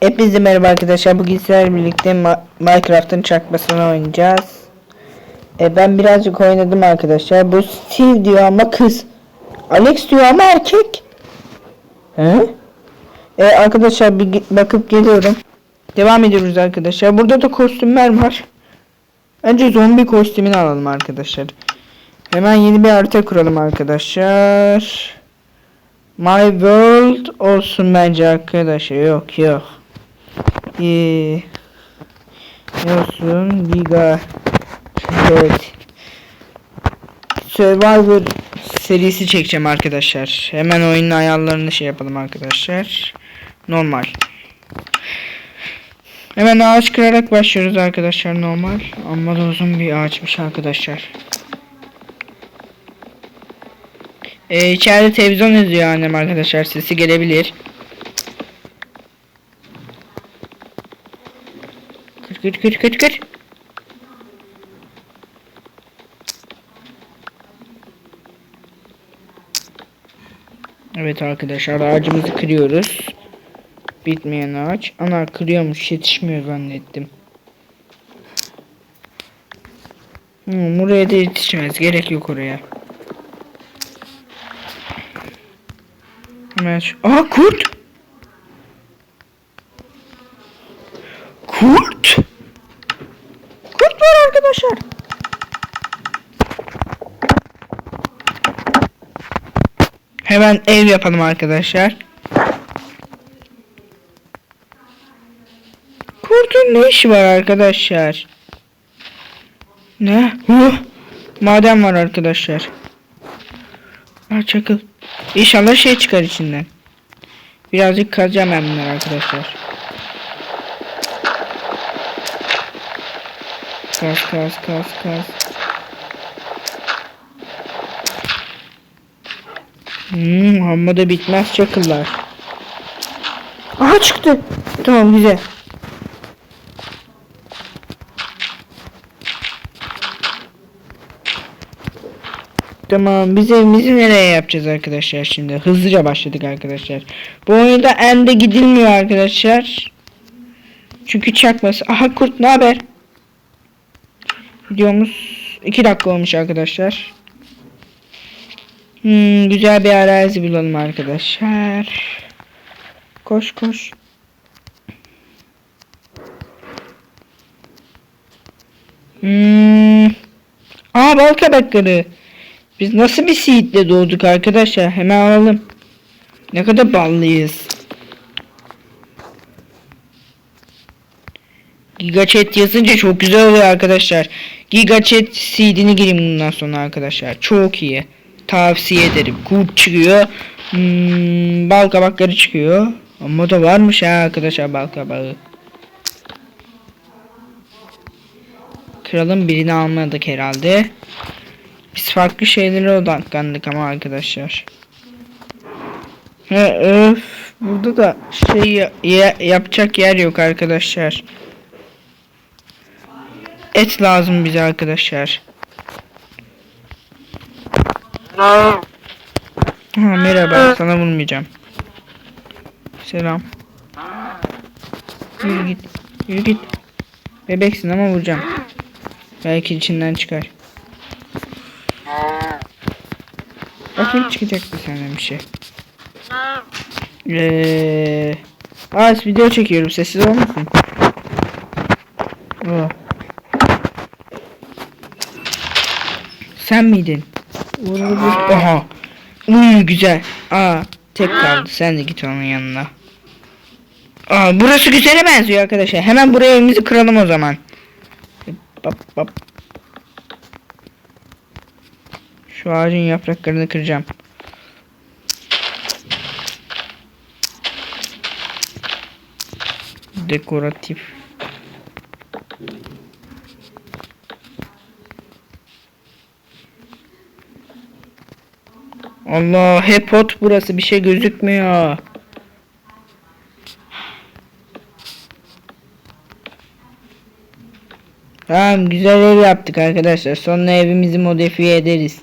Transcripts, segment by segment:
Hepinize merhaba arkadaşlar. Bugün sizlerle birlikte Ma- Minecraft'ın çakmasını oynayacağız. E, ben birazcık oynadım arkadaşlar. Bu Steve diyor ama kız. Alex diyor ama erkek. He? E, arkadaşlar bir bakıp geliyorum. Devam ediyoruz arkadaşlar. Burada da kostümler var. Önce zombi kostümünü alalım arkadaşlar. Hemen yeni bir harita kuralım arkadaşlar. My World olsun bence arkadaşlar. Yok yok. Ee, ne olsun? Evet. Survivor serisi çekeceğim arkadaşlar. Hemen oyunun ayarlarını şey yapalım arkadaşlar. Normal. Hemen ağaç kırarak başlıyoruz arkadaşlar normal. Ama da uzun bir ağaçmış arkadaşlar. Ee, içeride televizyon izliyor annem arkadaşlar. Sesi gelebilir. Kır kır kır kır. Evet arkadaşlar ağacımızı kırıyoruz. Bitmeyen ağaç. Ana kırıyormuş yetişmiyor zannettim. Hmm, buraya da yetişmez. Gerek yok oraya. Hemen şu... Kurt! Kurt! Kurt var arkadaşlar. Hemen ev yapalım arkadaşlar. Kurtun ne işi var arkadaşlar? Ne? Huh! Maden var arkadaşlar. Aa çakıl. İnşallah şey çıkar içinden. Birazcık kazacağım ben bunları arkadaşlar. Kaz kaz kaz kaz. Hmm, amma da bitmez çakıllar. Aha çıktı. Tamam güzel. Tamam biz evimizi nereye yapacağız arkadaşlar şimdi hızlıca başladık arkadaşlar bu oyunda ende gidilmiyor arkadaşlar çünkü çakması aha kurt ne haber videomuz 2 dakika olmuş arkadaşlar hmm, güzel bir arazi bulalım arkadaşlar koş koş hmm. Aa bal kabakları biz nasıl bir seedle doğduk arkadaşlar? Hemen alalım. Ne kadar ballıyız. Gigachat yazınca çok güzel oluyor arkadaşlar. Gigachat seedini girin bundan sonra arkadaşlar. Çok iyi. Tavsiye ederim. Kurt çıkıyor. Hmm, bal kabakları çıkıyor. Ama da varmış ha arkadaşlar bal kabağı. Kralın birini almadık herhalde. Biz farklı şeylere odaklandık ama arkadaşlar. He, öf, burada da şey ya- ya- yapacak yer yok arkadaşlar. Et lazım bize arkadaşlar. Ha, merhaba sana vurmayacağım. Selam. Yürü git. Yürü git. Bebeksin ama vuracağım. Belki içinden çıkar. Bakayım çıkacak mı senden bir şey. Eee... Az video çekiyorum sessiz olmasın. Oh. Sen miydin? Vur, vur, vur. Aha. Uy güzel. Aa tek kaldı. Sen de git onun yanına. Aa burası güzele benziyor arkadaşlar. Hemen buraya evimizi kıralım o zaman. Bap bap. Şu ağacın yapraklarını kıracağım. Dekoratif. Allah hep hot burası bir şey gözükmüyor. Tamam güzel ev yaptık arkadaşlar. Sonra evimizi modifiye ederiz.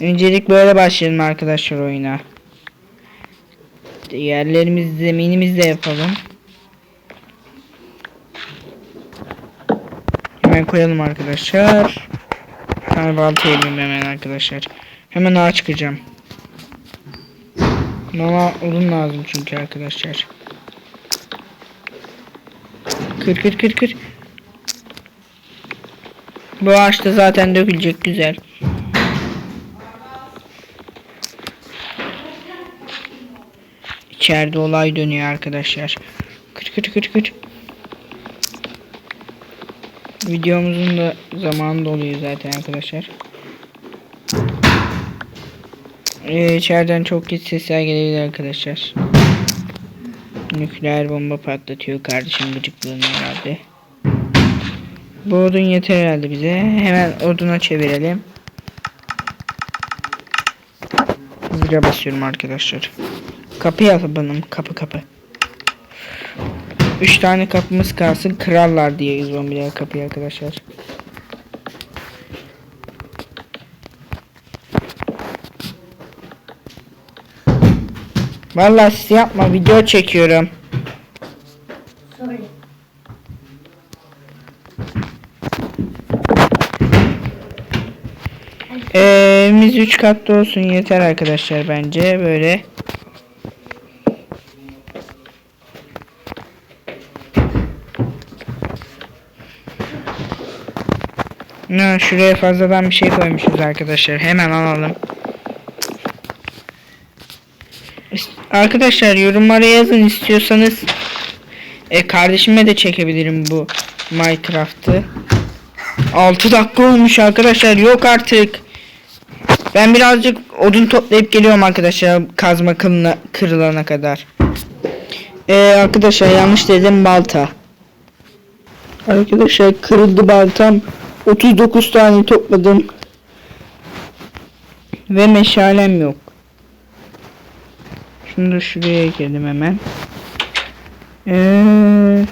Öncelik böyle başlayalım arkadaşlar oyuna. Yerlerimiz zeminimiz de yapalım. Hemen koyalım arkadaşlar. Kahvaltı yiyeyim hemen arkadaşlar. Hemen ağa çıkacağım. Bana odun lazım çünkü arkadaşlar. Kır kır kır kır. Bu ağaçta zaten dökülecek güzel. İçeride olay dönüyor arkadaşlar. Kır kır kır kır. Videomuzun da zamanı doluyor zaten arkadaşlar. Ee, içeriden çok geç sesler gelebilir arkadaşlar. Nükleer bomba patlatıyor kardeşim gıcıklığını herhalde. Bu odun yeter herhalde bize. Hemen oduna çevirelim. Hızlıca basıyorum arkadaşlar. Kapı yapalım. Kapı kapı. Üç tane kapımız kalsın. Krallar diye zombiler kapıyı arkadaşlar. Vallahi siz yapma video çekiyorum. Sorry. Ee, evimiz 3 katlı olsun yeter arkadaşlar bence böyle. Ne şuraya fazladan bir şey koymuşuz arkadaşlar. Hemen alalım. Arkadaşlar yorumlara yazın istiyorsanız e, kardeşime de çekebilirim bu Minecraft'ı. 6 dakika olmuş arkadaşlar yok artık. Ben birazcık odun toplayıp geliyorum arkadaşlar kazma kılına, kırılana kadar. Ee, arkadaşlar yanlış dedim balta. Arkadaşlar kırıldı baltam. 39 tane topladım. Ve meşalem yok. Şunu da şuraya ekledim hemen. Eee...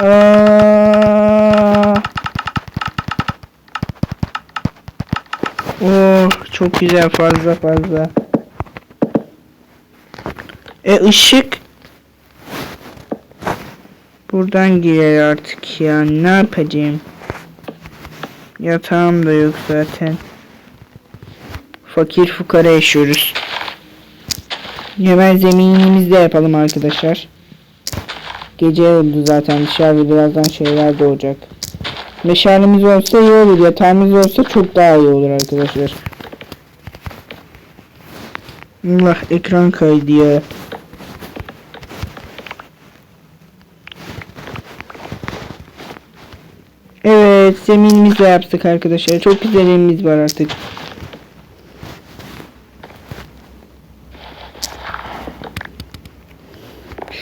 Aa. Oh çok güzel fazla fazla. E ışık buradan girer artık ya ne yapacağım? Yatağım da yok zaten. Fakir fukara yaşıyoruz. Hemen zeminimizi de yapalım arkadaşlar. Gece oldu zaten dışarıda birazdan şeyler doğacak. Meşalemiz olsa iyi olur yatağımız olsa çok daha iyi olur arkadaşlar. Allah ekran kaydı ya. Evet zeminimizi de yaptık arkadaşlar. Çok güzel evimiz var artık.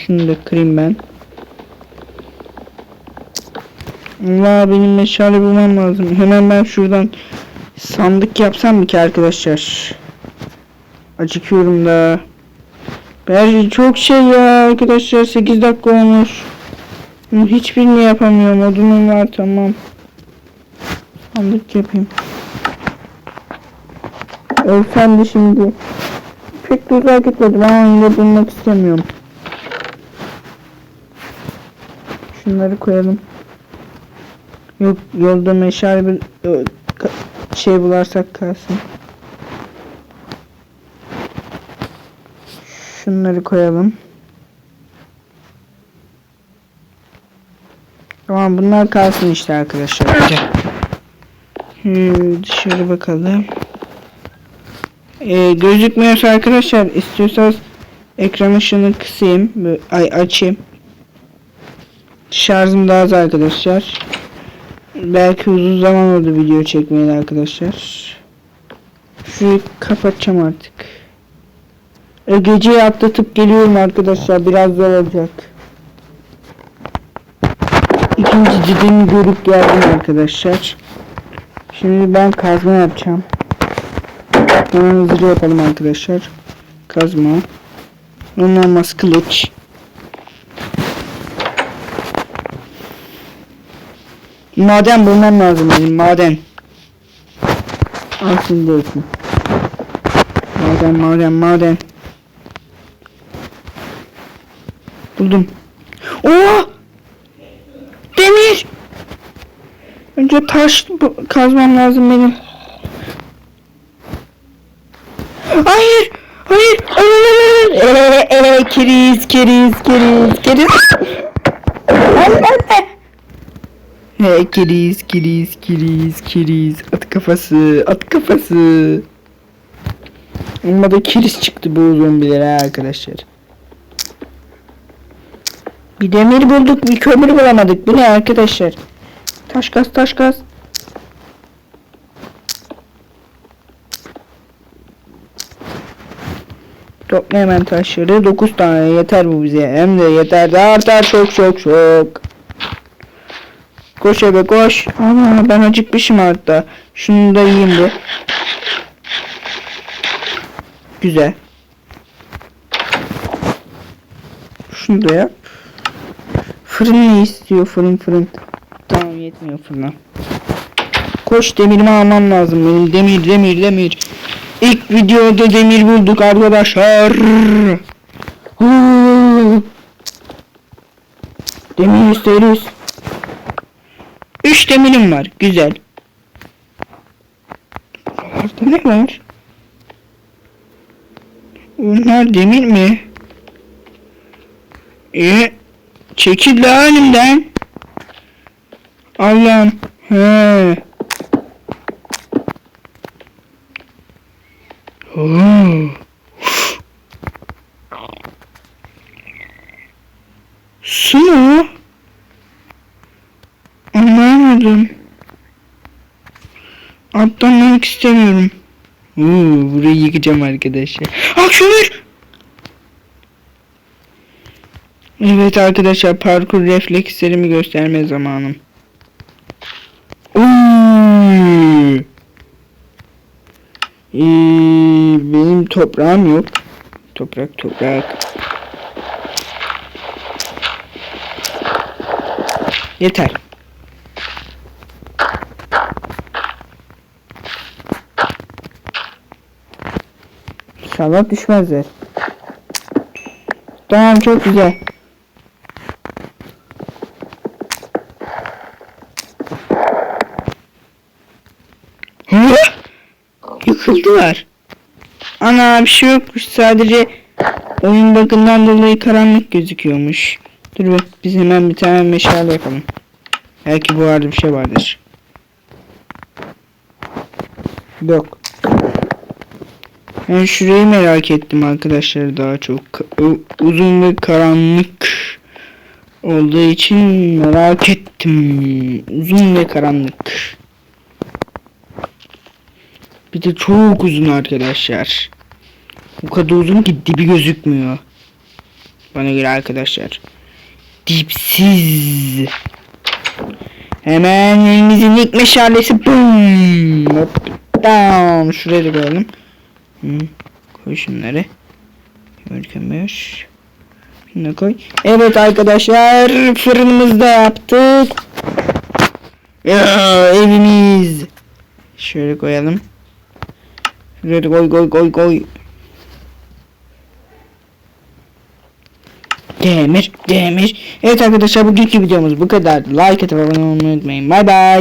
Şunu da kırayım ben. Allah benim meşale bulmam lazım. Hemen ben şuradan sandık yapsam mı ki arkadaşlar? Acıkıyorum da. Bence çok şey ya arkadaşlar 8 dakika olmuş. Hiçbirini yapamıyorum. Odunum var tamam. Sandık yapayım. Ölsem de şimdi. Pek güzel gitmedim ama yine bulmak istemiyorum. Şunları koyalım. Yok yolda meşale bir ka- şey bularsak kalsın. Şunları koyalım. Tamam bunlar kalsın işte arkadaşlar. Hmm, dışarı bakalım. Ee, gözükmüyorsa arkadaşlar istiyorsanız ekran ışığını kısayım. Ay açayım. Şarjım daha az arkadaşlar. Belki uzun zaman oldu video çekmeyeli arkadaşlar. Şurayı kapatacağım artık. E, geceyi atlatıp geliyorum arkadaşlar. Biraz zor olacak. İkinci cidini görüp geldim arkadaşlar. Şimdi ben kazma yapacağım. Hemen hızlıca yapalım arkadaşlar. Kazma. Onun olmaz. Maden bulmam lazım benim maden. Aslında olsun. Maden maden maden. Buldum. Oo! Demir! Önce taş kazmam lazım benim. Hayır! Hayır! Eee, ee, keriz, keriz, keriz, keriz. Anne, anne. He, keriz, keriz, keriz, keriz. At kafası, at kafası. Ama da keriz çıktı bu zombilere arkadaşlar. Bir demir bulduk, bir kömür bulamadık. Bu ne arkadaşlar? Taş gaz, taş gaz. Topla hemen taşları. 9 tane yeter bu bize. Hem de yeter de artar çok çok çok. Koş ebe koş. Ana ben acıkmışım hatta. Şunu da yiyeyim bir. Güzel. Şunu da yap. Fırın ne istiyor fırın fırın. Tamam yetmiyor fırına. Koş demirimi almam lazım benim. Demir demir demir. İlk videoda demir bulduk arkadaşlar. Demir isteriz. Demirim var. Güzel. Orada ne var? Bunlar demir mi? E, çekil la önümden. Allah'ım. He. Oo. Atlamak istemiyorum. Oo, burayı yıkacağım arkadaşlar. Ah kömür! Evet arkadaşlar parkur reflekslerimi gösterme zamanım. Ee, benim toprağım yok. Toprak toprak. Yeter. İnşallah düşmezler. Tamam çok güzel. Hı? Yıkıldılar. Ana bir şey yokmuş sadece oyun bakımından dolayı karanlık gözüküyormuş. Dur bak biz hemen bir tane meşale yapalım. Belki bu arada bir şey vardır. Yok. Ben şurayı merak ettim arkadaşlar daha çok. Uzun ve karanlık olduğu için merak ettim. Uzun ve karanlık. Bir de çok uzun arkadaşlar. O kadar uzun ki dibi gözükmüyor. Bana göre arkadaşlar. Dipsiz. Hemen elimizin ilk meşalesi boom. Hop. Down. Şuraya da koyalım. Koy şunları. Kömür. Şunu koy. Evet arkadaşlar fırınımızı da yaptık. Ya, evimiz. Şöyle koyalım. Şöyle koy koy koy koy. Demir, demir. Evet arkadaşlar bugünkü videomuz bu kadar. Like atıp abone olmayı unutmayın. Bay bay.